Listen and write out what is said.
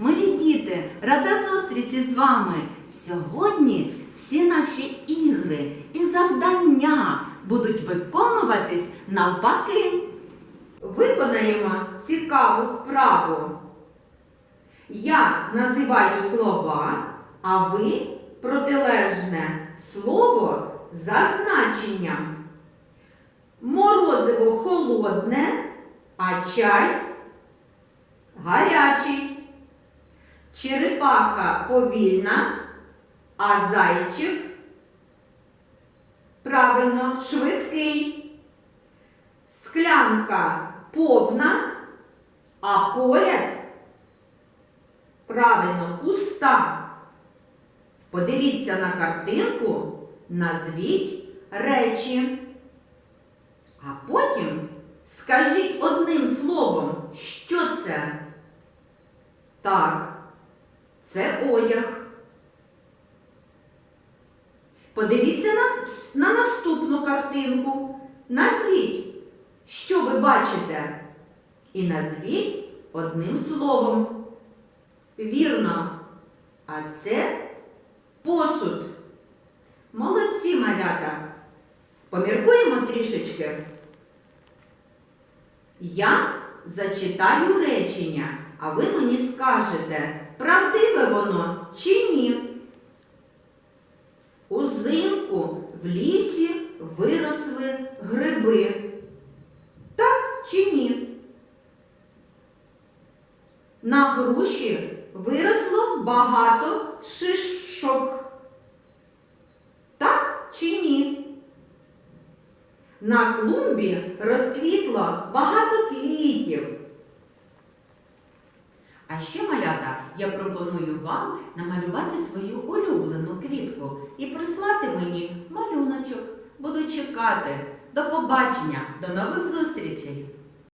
Милі діти, рада зустрічі з вами. Сьогодні всі наші ігри і завдання будуть виконуватись навпаки. Виконаємо цікаву вправу. Я називаю слова, а ви протилежне слово за значенням. Морозиво холодне, а чай гарячий. Черепаха повільна, а зайчик правильно швидкий. Склянка повна, а поряд правильно пуста. Подивіться на картинку, назвіть речі. А потім скажіть одним словом, що це? Так, це одяг. Подивіться на, на наступну картинку. Назвіть, що ви бачите. І назвіть одним словом. Вірно. А це посуд. Молодці малята. Поміркуємо трішечки. Я зачитаю речення, а ви мені скажете, правдиве воно чи ні. Узимку в лісі виросли гриби. Так чи ні? На груші виросло багато шишок. Так чи ні? На клумбі розквітло багато квітів. А ще, малята, я пропоную вам намалювати свою улюблену квітку і прислати мені малюночок. Буду чекати. До побачення, до нових зустрічей!